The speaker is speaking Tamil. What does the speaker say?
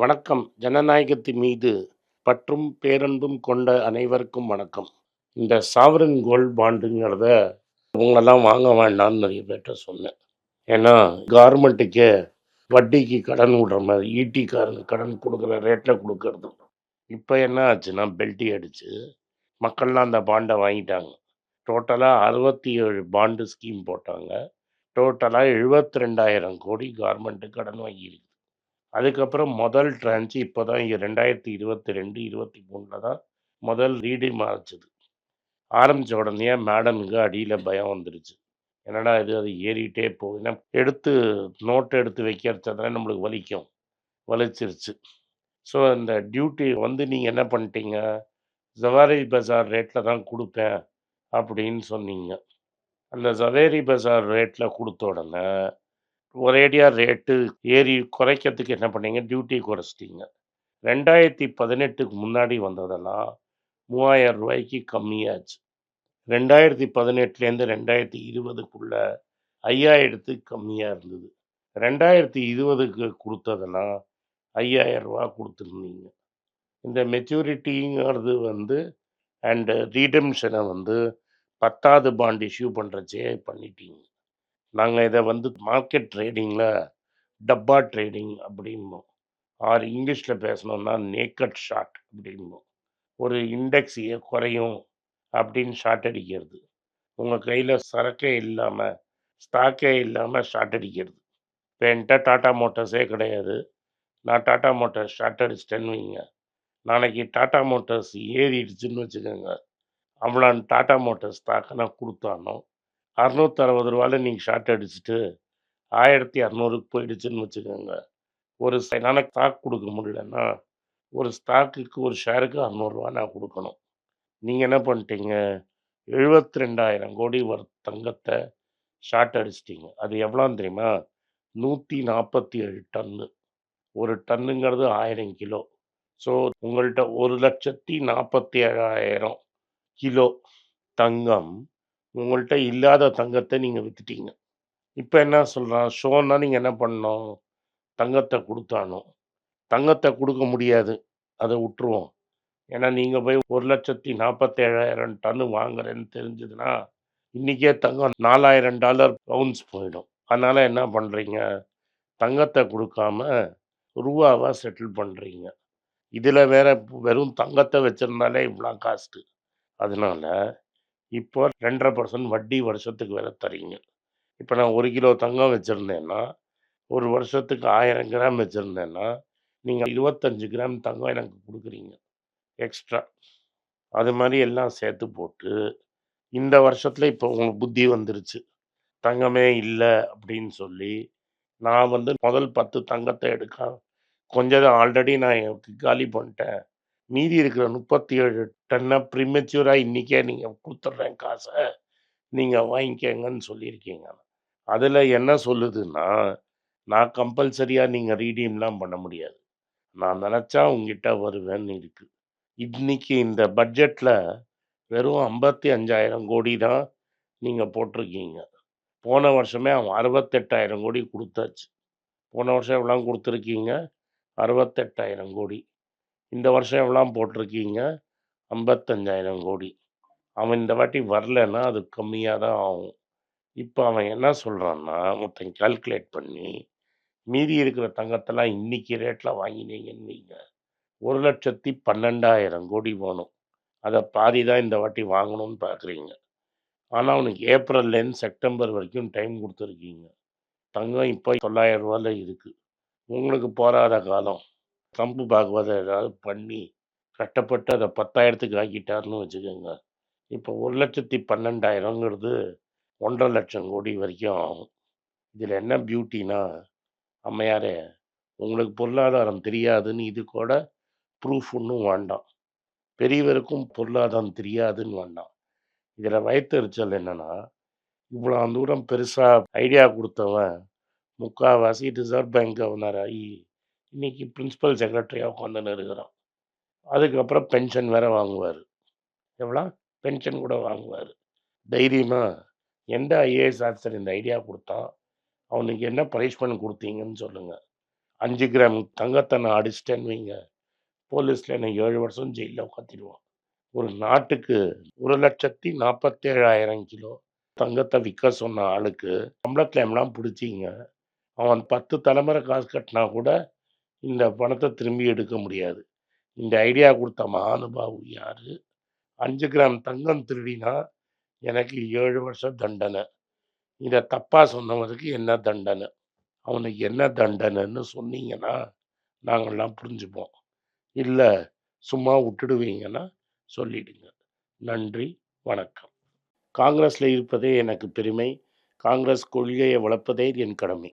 வணக்கம். ஜனநாயகத்தின் மீது பற்றும் பேரன்பும் கொண்ட அனைவருக்கும் வணக்கம். இந்த சாவரன் கோல்டு பாண்டுங்கிறத இவங்களெல்லாம் வாங்க வேண்டாம்னு நிறைய பேர்கிட்ட சொன்னேன். ஏன்னா கவர்மெண்ட்டுக்கு வட்டிக்கு கடன் விடுற மாதிரி ஈட்டிக்காரங்க கடன் கொடுக்குற ரேட்டில் கொடுக்கறது. இப்போ என்ன ஆச்சுன்னா பெல்ட்டி அடித்து மக்கள்லாம் அந்த பாண்டை வாங்கிட்டாங்க. டோட்டலாக அறுபத்தி ஏழு பாண்டு ஸ்கீம் போட்டாங்க. டோட்டலாக எழுபத்தி ரெண்டாயிரம் கோடி கவர்மெண்ட்டு கடன் வாங்கியிருக்கு. அதுக்கப்புறம் முதல் ட்ரான்ச்சு இப்போ தான் இங்கே ரெண்டாயிரத்தி இருபத்தி ரெண்டு இருபத்தி மூணில் தான் முதல் ரீடிங் ஆச்சுது ஆரம்பித்த உடனே மேடமுக்கு அடியில் பயம் வந்துருச்சு. என்னடா இது அது ஏறிட்டே போகுது. எடுத்து நோட் எடுத்து வைக்கிறதுனால நம்மளுக்கு வலிக்கும். வலிச்சிருச்சு. ஸோ அந்த டியூட்டி வந்து நீங்கள் என்ன பண்ணிட்டீங்க? ஜவாரி பஜார் ரேட்டில் தான் கொடுப்பேன் அப்படின்னு சொன்னீங்க. அந்த ஜவேரி பஜார் ரேட்டில் கொடுத்த உடனே ஒரேடியாக ரேட்டு ஏறி குறைக்கிறதுக்கு என்ன பண்ணீங்க? டியூட்டி குறைச்சிட்டீங்க. ரெண்டாயிரத்தி பதினெட்டுக்கு முன்னாடி வந்ததெல்லாம் மூவாயிரம் ரூபாய்க்கு கம்மியாச்சு. ரெண்டாயிரத்தி பதினெட்டுலேருந்து ரெண்டாயிரத்தி இருபதுக்குள்ள ஐயாயிரத்துக்கு கம்மியாக இருந்தது. ரெண்டாயிரத்தி இருபதுக்கு கொடுத்ததெல்லாம் ஐயாயிரம் ரூபா கொடுத்துருந்தீங்க. இந்த மெச்சூரிட்டிங்கிறது வந்து அண்டு ரீடம்ஷனை வந்து பத்தாவது பாண்ட் இஷ்யூ பண்ணுறச்சே பண்ணிட்டீங்க. நாங்கள் இதை வந்து மார்க்கெட் ட்ரேடிங்கில் டப்பா ட்ரேடிங் அப்படிம்போம் ஆர் இங்கிலீஷில் பேசணும்னா நேக்கட் ஷார்ட் அப்படிம்போம் ஒரு இண்டெக்ஸ் குறையும் அப்படின்னு ஷார்ட் அடிக்கிறது. உங்கள் கையில் சரக்கே இல்லாமல் ஸ்டாக்கே இல்லாமல் ஷார்ட் அடிக்கிறது. இப்போ என்கிட்ட டாட்டா மோட்டார்ஸே கிடையாது. நான் டாட்டா மோட்டார்ஸ் ஷார்ட் அடிச்சிட்டேன்னு வைங்க. நாளைக்கு டாட்டா மோட்டார்ஸ் ஏறிடுச்சுன்னு வச்சுக்கோங்க. அவ்வளோ டாட்டா மோட்டார்ஸ் ஸ்டாக்கை நான் கொடுத்தானோ? அறுநூத்தறுபது ரூபாயில் நீங்கள் ஷார்ட் அடிச்சுட்டு ஆயிரத்தி அறநூறுக்கு போயிடுச்சுன்னு வச்சுக்கோங்க. ஒரு என்னால் ஸ்டாக் கொடுக்க முடியலன்னா ஒரு ஸ்டாக்குக்கு ஒரு ஷேருக்கு அறநூறுவா நான் கொடுக்கணும். நீங்கள் என்ன பண்ணிட்டீங்க? எழுபத்தி ரெண்டாயிரம் கோடி வர தங்கத்தை ஷார்ட் அடிச்சிட்டிங்க. அது எவ்வளோன்னு தெரியுமா? நூற்றி நாற்பத்தி ஏழு டன்னு. ஒரு டன்னுங்கிறது ஆயிரம் கிலோ. ஸோ உங்கள்கிட்ட ஒரு லட்சத்தி நாற்பத்தி ஏழாயிரம் கிலோ தங்கம் உங்கள்கிட்ட இல்லாத தங்கத்தை நீங்கள் விற்றுட்டீங்க இப்போ என்ன சொல்கிறான் ஷோன்னா நீங்கள் என்ன பண்ணணும்? தங்கத்தை கொடுத்தானோ தங்கத்தை கொடுக்க முடியாது. அதை விட்டுருவோம். ஏன்னா நீங்கள் போய் ஒரு லட்சத்தி நாற்பத்தேழாயிரம் டன்னு வாங்குறேன்னு தெரிஞ்சதுன்னா இன்றைக்கே தங்கம் நாலாயிரம் டாலர் பவுன்ஸ் போயிடும். அதனால் என்ன பண்ணுறீங்க தங்கத்தை கொடுக்காம ரூபாவாக செட்டில் பண்ணுறீங்க இதில் வேற வெறும் தங்கத்தை வச்சுருந்தாலே இவ்வளோ காஸ்ட்டு அதனால் இப்போ ரெண்டரை பர்சன்ட் வட்டி வருஷத்துக்கு வேற தரீங்க இப்போ நான் ஒரு கிலோ தங்கம் வச்சுருந்தேன்னா ஒரு வருஷத்துக்கு ஆயிரம் கிராம் வச்சுருந்தேன்னா நீங்கள் இருபத்தஞ்சு கிராம் தங்கம் எனக்கு கொடுக்குறீங்க. எக்ஸ்ட்ரா. அது மாதிரி எல்லாம் சேர்த்து போட்டு இந்த வருஷத்தில் இப்போ உங்களுக்கு புத்தி வந்துருச்சு. தங்கமே இல்லை அப்படின்னு சொல்லி நான் வந்து முதல் பத்து தங்கத்தை எடுக்க கொஞ்சம் ஆல்ரெடி நான் காலி பண்ணிட்டேன். மீதி இருக்கிற முப்பத்தி ஏழு டன்னை ப்ரிமெச்சூராக இன்றைக்கே நீங்கள் கொடுத்துட்றேன் காசை நீங்கள் வாங்கிக்கங்கன்னு சொல்லியிருக்கீங்க. அதில் என்ன சொல்லுதுன்னா நான் கம்பல்சரியாக நீங்கள் ரீடீம்லாம் பண்ண முடியாது. நான் நினச்சா உங்ககிட்ட வருவேன்னு இருக்குது இன்னைக்கு இந்த பட்ஜெட்டில் வெறும் ஐம்பத்தி அஞ்சாயிரம் கோடி தான் நீங்கள் போட்டிருக்கீங்க. போன வருஷமே அவன் அறுபத்தெட்டாயிரம் கோடி கொடுத்தாச்சு. போன வருஷம் எவ்வளோ கொடுத்துருக்கீங்க? அறுபத்தெட்டாயிரம் கோடி. இந்த வருஷம் எவ்வளோ போட்டிருக்கீங்க? ஐம்பத்தஞ்சாயிரம் கோடி. அவன் இந்த வாட்டி வரலன்னா அது கம்மியாக தான் ஆகும். இப்போ அவன் என்ன சொல்கிறான்னா மொத்தம் கால்குலேட் பண்ணி மீதி இருக்கிற தங்கத்தெல்லாம் இன்னைக்கு ரேட்டில் வாங்கினீங்கன்னு வைங்க. ஒரு லட்சத்தி பன்னெண்டாயிரம் கோடி போகணும் அதை பாதி தான் இந்த வாட்டி வாங்கணும்னு பார்க்குறீங்க ஆனால் அவனுக்கு ஏப்ரல்லேருந்து செப்டம்பர் வரைக்கும் டைம் கொடுத்துருக்கீங்க. தங்கம் இப்போ தொள்ளாயிரம் ரூபாயில் இருக்குது உங்களுக்கு போராத காலம். தம்பு பாகுவதை ஏதாவது பண்ணி கட்டப்பட்டு அதை பத்தாயிரத்துக்கு ஆக்கிட்டாருன்னு வச்சுக்கோங்க. இப்போ ஒரு லட்சத்தி பன்னெண்டாயிரங்கிறது ஒன்றரை லட்சம் கோடி வரைக்கும் ஆகும். இதில் என்ன பியூட்டினா அம்மையாரே உங்களுக்கு பொருளாதாரம் தெரியாதுன்னு இது கூட ப்ரூஃப் ஒன்றும் வேண்டாம். பெரியவருக்கும் பொருளாதாரம் தெரியாதுன்னு வேண்டாம். இதில் வயிற்றுச்சல் என்னென்னா இவ்வளோ தூரம் பெருசாக ஐடியா கொடுத்தவன் முக்கால்வாசி ரிசர்வ் பேங்க் கவர்னர் ஆகி இன்றைக்கி பிரின்ஸிபல் செக்ரட்டரியாக உட்காந்துன்னு இருக்கிறான். அதுக்கப்புறம் பென்ஷன் வேறு வாங்குவார். எவ்வளோ? பென்ஷன் கூட வாங்குவார். தைரியமாக எந்த ஐஏஎஸ் ஆஃபீஸர் இந்த ஐடியா கொடுத்தான்? அவனுக்கு என்ன பனிஷ்மெண்ட் கொடுத்தீங்கன்னு சொல்லுங்கள் அஞ்சு கிராம் தங்கத்தை நான் அடிச்சிட்டேன்னு வைங்க. போலீஸில் என்னை ஏழு வருஷம் ஜெயிலில் உட்காத்திடுவான் ஒரு நாட்டுக்கு ஒரு லட்சத்தி நாற்பத்தேழாயிரம் கிலோ தங்கத்தை விற்க சொன்ன ஆளுக்கு சம்பளத்தில் எல்லாம் பிடிச்சிங்க. அவன் பத்து தலைமுறை காசு கட்டினா கூட இந்த பணத்தை திரும்பி எடுக்க முடியாது. இந்த ஐடியா கொடுத்த மகானுபாவு யாரு? அஞ்சு கிராம் தங்கம் திருடினா எனக்கு ஏழு வருஷம் தண்டனை. இதை தப்பாக சொன்னவனுக்கு என்ன தண்டனை? அவனுக்கு என்ன தண்டனைன்னு சொன்னீங்கன்னா நாங்கள்லாம் புரிஞ்சுப்போம். இல்லை சும்மா விட்டுடுவீங்கன்னா சொல்லிடுங்க. நன்றி வணக்கம். காங்கிரஸில் இருப்பதே எனக்கு பெருமை. காங்கிரஸ் கொள்கையை வளர்ப்பதே என் கடமை.